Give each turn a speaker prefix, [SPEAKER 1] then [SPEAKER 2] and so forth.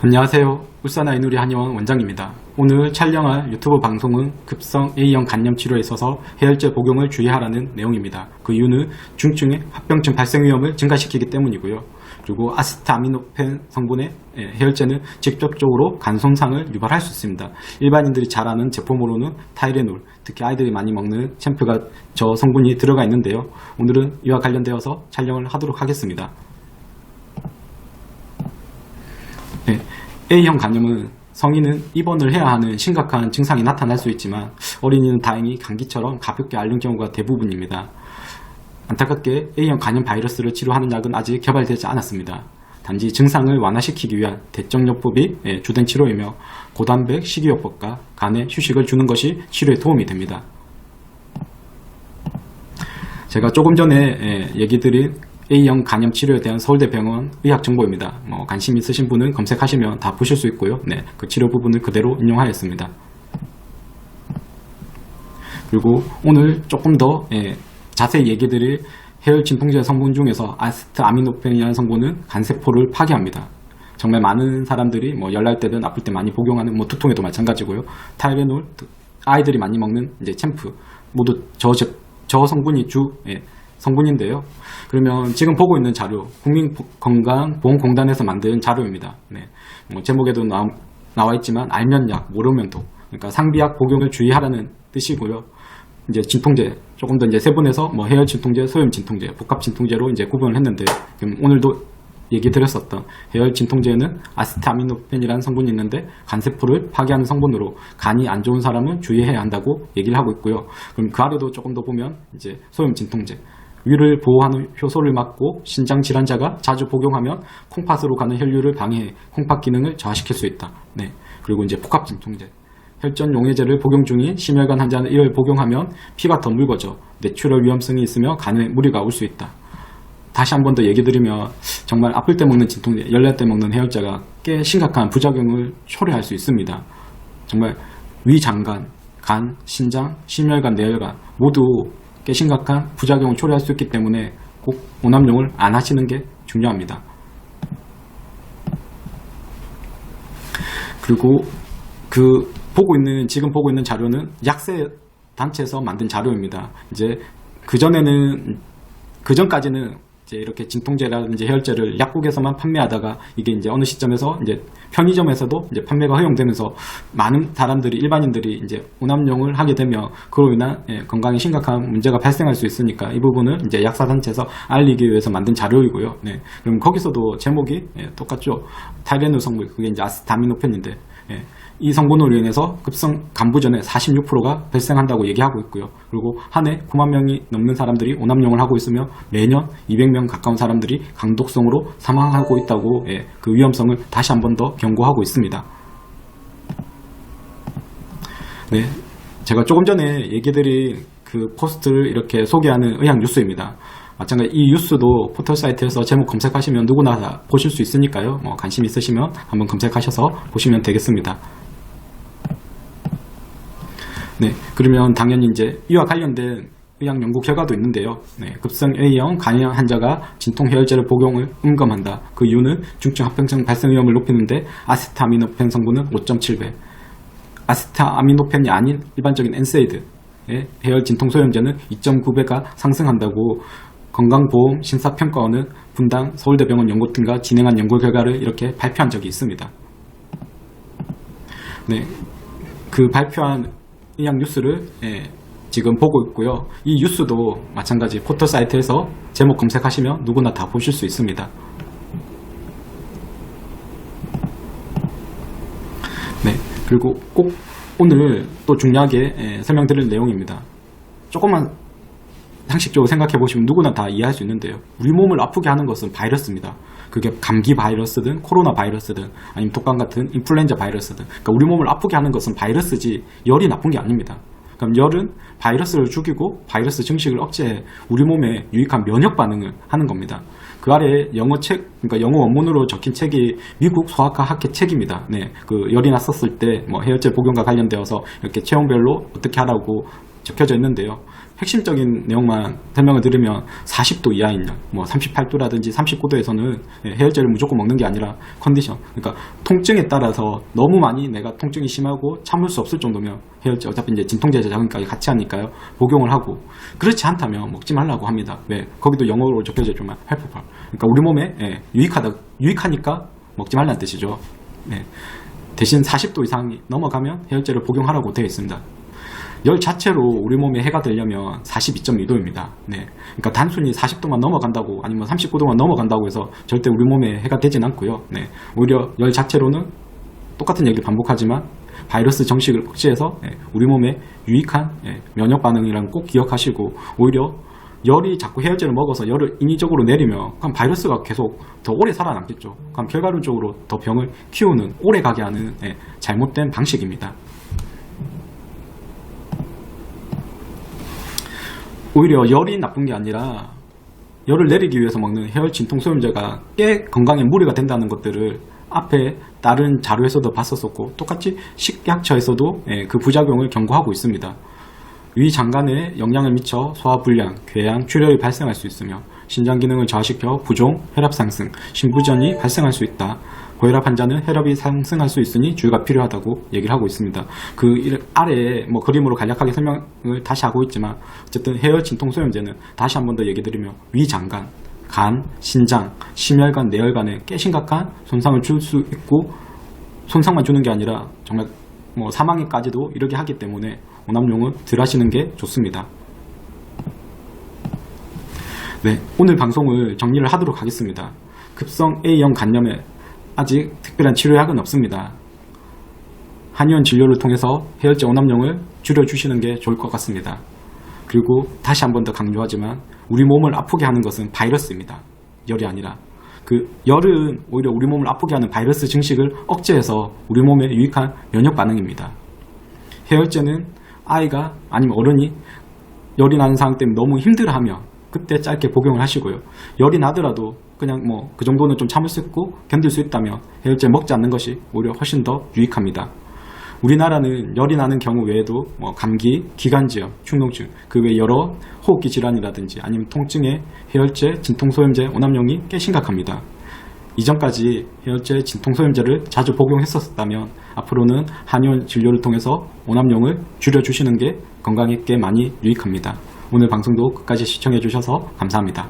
[SPEAKER 1] 안녕하세요. 울산 아이누리 한의원 원장입니다. 오늘 촬영할 유튜브 방송은 급성 A형 간염 치료에 있어서 해열제 복용을 주의하라는 내용입니다. 그 이유는 중증의 합병증 발생 위험을 증가시키기 때문이고요. 그리고 아스타미노펜 성분의 예, 해열제는 직접적으로 간 손상을 유발할 수 있습니다. 일반인들이 잘 아는 제품으로는 타이레놀, 특히 아이들이 많이 먹는 챔프가 저 성분이 들어가 있는데요. 오늘은 이와 관련되어서 촬영을 하도록 하겠습니다. 네, A형 간염은 성인은 입원을 해야 하는 심각한 증상이 나타날 수 있지만 어린이는 다행히 감기처럼 가볍게 앓는 경우가 대부분입니다. 안타깝게 A형 간염 바이러스를 치료하는 약은 아직 개발되지 않았습니다. 단지 증상을 완화시키기 위한 대정요법이 예, 주된 치료이며 고단백 식이요법과 간에 휴식을 주는 것이 치료에 도움이 됩니다. 제가 조금 전에 예, 얘기 드린 A형 간염 치료에 대한 서울대병원 의학 정보입니다. 뭐 관심 있으신 분은 검색하시면 다 보실 수 있고요. 네, 그 치료 부분을 그대로 인용하였습니다. 그리고 오늘 조금 더 예, 자세히 얘기 드릴 해열 진통제 성분 중에서 아스트아미노펜이라는 성분은 간세포를 파괴합니다. 정말 많은 사람들이 뭐 열날 때든 아플 때 많이 복용하는 뭐 두통에도 마찬가지고요. 타이레놀, 아이들이 많이 먹는 이제 챔프 모두 저, 저, 저 성분이 주 예, 성분인데요. 그러면 지금 보고 있는 자료 국민건강보험공단에서 만든 자료입니다. 네. 뭐 제목에도 나, 나와 있지만 알면 약, 모르면 독. 그러니까 상비약 복용을 주의하라는 뜻이고요. 이제 진통제 조금 더 이제 세분해서 뭐 해열 진통제, 소염 진통제, 복합 진통제로 이제 구분을 했는데 오늘도 얘기 드렸었던 해열 진통제에는 아스타미노펜이라는 성분이 있는데 간세포를 파괴하는 성분으로 간이 안 좋은 사람은 주의해야 한다고 얘기를 하고 있고요. 그럼 그 아래도 조금 더 보면 이제 소염 진통제 위를 보호하는 효소를 막고 신장 질환자가 자주 복용하면 콩팥으로 가는 혈류를 방해해 콩팥 기능을 저하시킬 수 있다. 네. 그리고 이제 복합 진통제 혈전 용해제를 복용 중인 심혈관 환자는 이를 복용하면 피가 더 묽어져 뇌출혈 위험성이 있으며 간에 무리가 올 수 있다. 다시 한 번 더 얘기 드리면 정말 아플 때 먹는 진통제, 열날 때 먹는 해열제가 꽤 심각한 부작용을 초래할 수 있습니다. 정말 위장관, 간, 신장, 심혈관, 뇌혈관 모두 꽤 심각한 부작용을 초래할 수 있기 때문에 꼭 오남용을 안 하시는 게 중요합니다. 그리고 그 보고 있는 지금 보고 있는 자료는 약세 단체에서 만든 자료입니다. 이제 그 전에는 그 전까지는 이제 이렇게 진통제라든지 해열제를 약국에서만 판매하다가 이게 이제 어느 시점에서 이제 편의점에서도 이제 판매가 허용되면서 많은 사람들이 일반인들이 이제 오남용을 하게 되면 그로 인한 예, 건강에 심각한 문제가 발생할 수 있으니까 이 부분은 이제 약사 단체에서 알리기 위해서 만든 자료이고요. 네. 그럼 거기서도 제목이 예, 똑같죠. 타이레놀 성분 그게 이제 아스타미노펜인데 예. 이 성분으로 인해서 급성 간부전에 46%가 발생한다고 얘기하고 있고요. 그리고 한 해 9만 명이 넘는 사람들이 오남용을 하고 있으며 매년 200명 가까운 사람들이 강독성으로 사망하고 있다고 예, 그 위험성을 다시 한 번 더 경고하고 있습니다. 네, 제가 조금 전에 얘기드린 그 포스트를 이렇게 소개하는 의학 뉴스입니다. 마찬가지 이 뉴스도 포털 사이트에서 제목 검색하시면 누구나 다 보실 수 있으니까요. 뭐 관심 있으시면 한번 검색하셔서 보시면 되겠습니다. 네, 그러면 당연히 이제 이와 관련된 의학 연구 결과도 있는데요. 네, 급성 A형 간염 환자가 진통 해열제를 복용을 음감한다. 그 이유는 중증 합병증 발생 위험을 높이는데 아세타미노펜 성분은 5.7배, 아세타아미노펜이 아닌 일반적인 엔세이드 의 해열 진통 소염제는 2.9배가 상승한다고 건강보험 심사평가원은 분당 서울대병원 연구팀과 진행한 연구 결과를 이렇게 발표한 적이 있습니다. 네, 그 발표한 의학 뉴스를 예, 지금 보고 있고요. 이 뉴스도 마찬가지 포털 사이트에서 제목 검색하시면 누구나 다 보실 수 있습니다. 네, 그리고 꼭 오늘 또 중요하게 예, 설명드릴 내용입니다. 조금만 상식적으로 생각해 보시면 누구나 다 이해할 수 있는데요. 우리 몸을 아프게 하는 것은 바이러스입니다. 그게 감기 바이러스든 코로나 바이러스든 아니면 독감 같은 인플루엔자 바이러스든 그러니까 우리 몸을 아프게 하는 것은 바이러스지 열이 나쁜 게 아닙니다. 그럼 열은 바이러스를 죽이고 바이러스 증식을 억제해 우리 몸에 유익한 면역 반응을 하는 겁니다. 그 아래 영어 책, 그러니까 영어 원문으로 적힌 책이 미국 소아과 학회 책입니다. 네, 그 열이 났었을 때 뭐 해열제 복용과 관련되어서 이렇게 체형별로 어떻게 하라고 적혀져 있는데요. 핵심적인 내용만 설명을 드리면 40도 이하인 열, 뭐 38도라든지 39도에서는 예, 해열제를 무조건 먹는 게 아니라 컨디션. 그러니까 통증에 따라서 너무 많이 내가 통증이 심하고 참을 수 없을 정도면 해열제 어차피 이제 진통제 작용까지 같이 하니까요. 복용을 하고 그렇지 않다면 먹지 말라고 합니다. 왜? 거기도 영어로 적혀져 있지만 헬프팔. 그러니까 우리 몸에 예, 유익하다 유익하니까 먹지 말라는 뜻이죠. 네. 대신 40도 이상이 넘어가면 해열제를 복용하라고 되어 있습니다. 열 자체로 우리 몸에 해가 되려면 42.2도입니다. 네. 그러니까 단순히 40도만 넘어간다고 아니면 39도만 넘어간다고 해서 절대 우리 몸에 해가 되진 않고요. 네. 오히려 열 자체로는 똑같은 얘기를 반복하지만 바이러스 정식을 억제해서 예, 우리 몸에 유익한 예, 면역 반응이라는 꼭 기억하시고 오히려 열이 자꾸 해열제를 먹어서 열을 인위적으로 내리면 그럼 바이러스가 계속 더 오래 살아남겠죠. 그럼 결과론적으로 더 병을 키우는 오래 가게 하는 예, 잘못된 방식입니다. 오히려 열이 나쁜 게 아니라 열을 내리기 위해서 먹는 해열 진통 소염제가 꽤 건강에 무리가 된다는 것들을 앞에 다른 자료에서도 봤었었고 똑같이 식약처에서도 예, 그 부작용을 경고하고 있습니다. 위 장관에 영향을 미쳐 소화불량, 궤양, 출혈이 발생할 수 있으며 신장 기능을 저하시켜 부종, 혈압 상승, 심부전이 발생할 수 있다. 고혈압 환자는 혈압이 상승할 수 있으니 주의가 필요하다고 얘기를 하고 있습니다. 그 일- 아래에 뭐 그림으로 간략하게 설명을 다시 하고 있지만 어쨌든 해열 진통 소염제는 다시 한 번 더 얘기 드리면 위 장관, 간, 신장, 심혈관, 내혈관에 꽤 심각한 손상을 줄 수 있고 손상만 주는 게 아니라 정말 뭐 사망에까지도 이르게 하기 때문에 오남용은 덜 하시는 게 좋습니다. 네, 오늘 방송을 정리를 하도록 하겠습니다. 급성 A형 간염에 아직 특별한 치료약은 없습니다. 한의원 진료를 통해서 해열제 오남용을 줄여주시는 게 좋을 것 같습니다. 그리고 다시 한 번 더 강조하지만 우리 몸을 아프게 하는 것은 바이러스입니다. 열이 아니라. 그 열은 오히려 우리 몸을 아프게 하는 바이러스 증식을 억제해서 우리 몸에 유익한 면역 반응입니다. 해열제는 아이가 아니면 어른이 열이 나는 상황 때문에 너무 힘들어하면 그때 짧게 복용을 하시고요. 열이 나더라도 그냥 뭐 그 정도는 좀 참을 수 있고 견딜 수 있다면 해열제 먹지 않는 것이 오히려 훨씬 더 유익합니다. 우리나라는 열이 나는 경우 외에도 뭐 감기, 기관지염, 축농증, 그 외 여러 호흡기 질환이라든지 아니면 통증에 해열제, 진통소염제, 오남용이 꽤 심각합니다. 이전까지 해열제, 진통소염제를 자주 복용했었다면 앞으로는 한의원 진료를 통해서 오남용을 줄여주시는 게 건강에 꽤 많이 유익합니다. 오늘 방송도 끝까지 시청해 주셔서 감사합니다.